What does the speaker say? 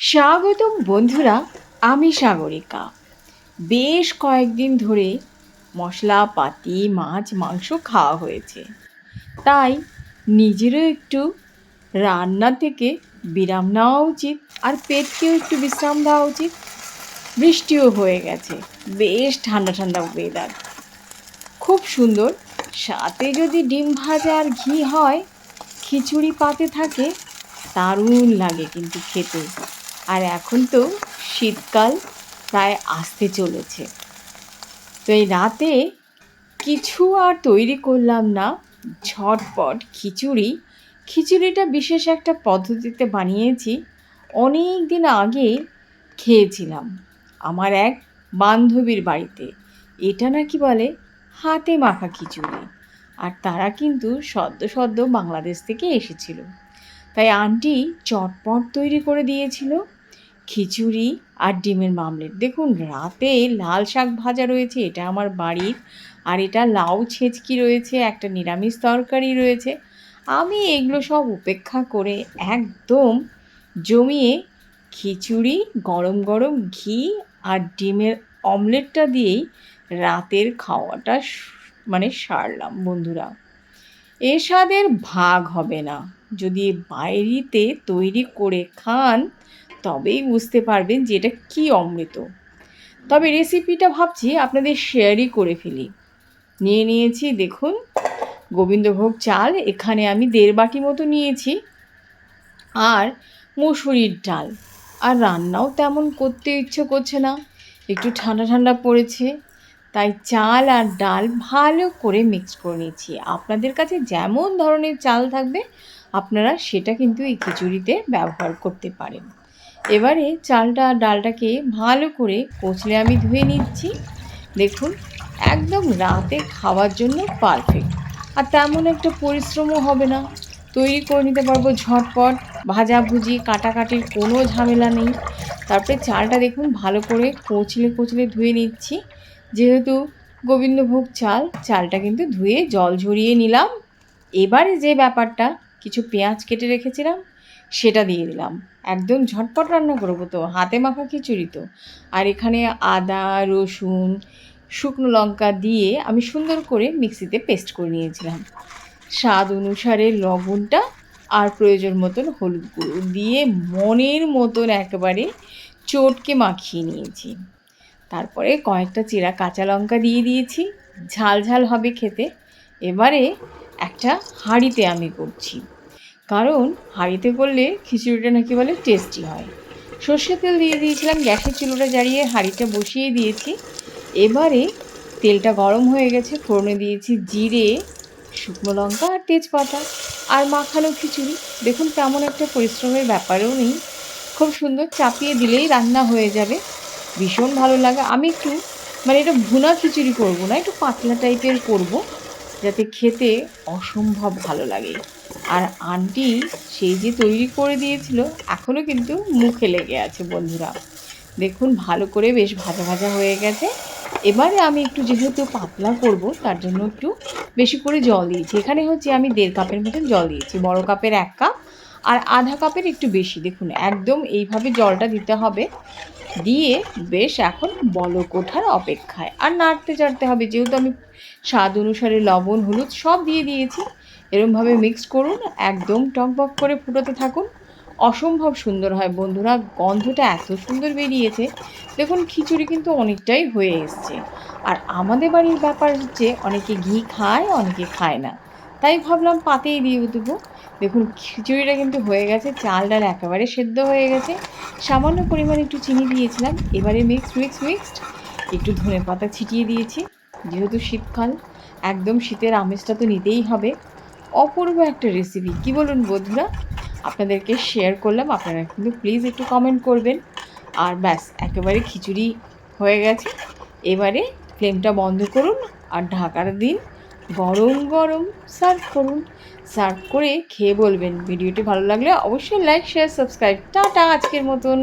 স্বাগতম বন্ধুরা, আমি সাগরিকা। বেশ কয়েকদিন ধরে মশলাপাতি, মাছ, মাংস খাওয়া হয়েছে। তাই নিজেরও একটু রান্না থেকে বিরাম নেওয়া উচিত আর পেটকেও একটু বিশ্রাম দেওয়া উচিত। বৃষ্টিও হয়ে গেছে, বেশ ঠান্ডা ঠান্ডা ওয়েদার খুব সুন্দর, সাথে যদি ডিম ভাজা আর ঘি হয়, খিচুড়ি পাতে থাকে, দারুণ লাগে কিন্তু খেতে। আর এখন তো শীতকাল প্রায় আসতে চলেছে। তো এই রাতে কিছু আর তৈরি করলাম না। ঝটপট খিচুড়ি। খিচুড়িটা বিশেষ একটা পদ্ধতিতে বানিয়েছি। অনেক দিন আগে খেয়েছিলাম আমার এক বান্ধবীর বাড়িতে। এটা নাকি বলে হাতে মাখা খিচুড়ি। আর তারা কিন্তু সদ্য সদ্য বাংলাদেশ থেকে এসেছিল। তাই আন্টি চটপট তৈরি করে দিয়েছিল। খিচুড়ি আর ডিমের মামলেট। দেখুন, রাতে লাল শাক ভাজা রয়েছে, এটা আমার বাড়ির। আর এটা লাউ ছেঁচকি রয়েছে, একটা নিরামিষ তরকারি রয়েছে। আমি এগুলো সব উপেক্ষা করে একদম জমিয়ে খিচুড়ি, গরম গরম ঘি আর ডিমের অমলেটটা দিয়েই রাতের খাওয়াটা মানে সারলাম, বন্ধুরা। এ স্বাদের ভাগ হবে না। যদি বাইরেতে তৈরি করে খান তবেই বুঝতে পারবেন যে এটা কী অমৃত। তবে রেসিপিটা ভাবছি আপনাদের শেয়ারই করে ফেলি। নিয়ে নিয়েছি, দেখুন, গোবিন্দভোগ চাল, এখানে আমি দেড় বাটি মতো নিয়েছি। আর মুসুরির ডাল। আর রান্নাও তেমন করতে ইচ্ছে করছে না, একটু ঠান্ডা ঠান্ডা পড়েছে। তাই চাল আর ডাল ভালো করে মিক্স করে নিয়েছি। আপনাদের কাছে যেমন ধরনের চাল থাকবে, আপনারা সেটা কিন্তু এই খিচুড়িতে ব্যবহার করতে পারেন। এবারে চালটা ডালটাকে ভালো করে কচলে আমি ধুয়ে নিচ্ছি। দেখুন, একদম রাতে খাওয়ার জন্য পারফেক্ট আর তেমন একটা পরিশ্রমও হবে না। তৈরি করে নিতে পারব ঝটপট। ভাজাভুজি কাটাকাটির কোনো ঝামেলা নেই। তারপরে চালটা দেখুন, ভালো করে কচলে কচলে ধুয়ে নিচ্ছি। যেহেতু গোবিন্দভোগ চাল, চালটা কিন্তু ধুয়ে জল ঝরিয়ে নিলাম। এবারে যে ব্যাপারটা, কিছু পেঁয়াজ কেটে রেখেছিলাম। সেটা দিয়ে দিলাম। একদম ঝটপট রান্না করব তো, হাতে মাখা খিচুড়ি তো। আর এখানে আদা, রসুন, শুকনো লঙ্কা দিয়ে আমি সুন্দর করে মিক্সিতে পেস্ট করে নিয়েছিলাম। স্বাদ অনুসারে লবণটা আর প্রয়োজন মতন হলুদ গুঁড়ো দিয়ে মনের মতন একেবারে চটকে মাখিয়ে নিয়েছি। তারপরে কয়েকটা চেরা কাঁচা লঙ্কা দিয়ে দিয়েছি। ঝাল ঝাল হবে খেতে। এবারে একটা হাঁড়িতে আমি করছি। কারণ হাঁড়িতে করলে খিচুড়িটা নাকি বলে টেস্টি হয়। সর্ষের তেল দিয়ে দিয়েছিলাম, গ্যাসের চুলোটা জ্বালিয়ে হাঁড়িটা বসিয়ে দিয়েছি। এবারে তেলটা গরম হয়ে গেছে, ফোড়নে দিয়েছি জিরে, শুকনো লঙ্কা আর তেজপাতা আর মাখানো খিচুড়ি। দেখুন তেমন একটা পরিশ্রমের ব্যাপারও নেই। খুব সুন্দর চাপিয়ে দিলেই রান্না হয়ে যাবে। ভীষণ ভালো লাগে। আমি একটু মানে এটা ভুনা খিচুড়ি করব না, একটু পাতলা টাইপের করব। যাতে খেতে অসম্ভব ভালো লাগে। আর আন্টি সেই যে তৈরি করে দিয়েছিল এখনও কিন্তু মুখে লেগে আছে বন্ধুরা। দেখুন, ভালো করে বেশ ভাজা ভাজা হয়ে গেছে। এবারে আমি একটু যেহেতু পাতলা করব, তার জন্য একটু বেশি করে জল দিয়েছি। এখানে হচ্ছে আমি দেড় কাপের মতন জল দিয়েছি। বড় কাপের এক কাপ আর আধা কাপের একটু বেশি। দেখুন, একদম এইভাবে জলটা দিতে হবে। দিয়ে বেশ এখন বলক ওঠার অপেক্ষায়। আর নাড়তে চাড়তে হবে, যেহেতু আমি স্বাদ অনুসারে লবণ, হলুদ সব দিয়ে দিয়েছি, এরমভাবে মিক্স করুন, একদম টকবক করে ফুটোতে থাকুন। অসম্ভব সুন্দর হয় বন্ধুরা, গন্ধটা এত সুন্দর বেরিয়েছে। দেখুন, খিচুড়ি কিন্তু অনেকটাই হয়ে এসছে। আর আমাদের বাড়ির ব্যাপার হচ্ছে, অনেকে ঘি খায়, অনেকে খায় না। তাই ভাবলাম পাতেই দিয়ে দেবো। দেখুন, খিচুড়িটা কিন্তু হয়ে গেছে, চাল ডাল একেবারে সেদ্ধ হয়ে গেছে। সামান্য পরিমাণে একটু চিনি দিয়েছিলাম, এবারে মিক্সড মিক্স মিক্সড একটু ধনে পাতা ছিটিয়ে দিয়েছি, যেহেতু শীতকাল, একদম শীতের আমেজটা তো নিতেই হবে। অপূর্ব একটা রেসিপি কি বলুন বন্ধুরা? আপনাদেরকে শেয়ার করলাম, আপনারা কিন্তু প্লিজ একটু কমেন্ট করবেন। আর ব্যাস, একেবারে খিচুড়ি হয়ে গেছে। এবারে ফ্লেমটা বন্ধ করুন, আর ঢাকার দিন গরম গরম সার্ভ করুন। সার্ভ করে খেয়ে বলবেন। ভিডিওটি ভালো লাগলে অবশ্যই লাইক শেয়ার সাবস্ক্রাইব টাটা আজকের মতন।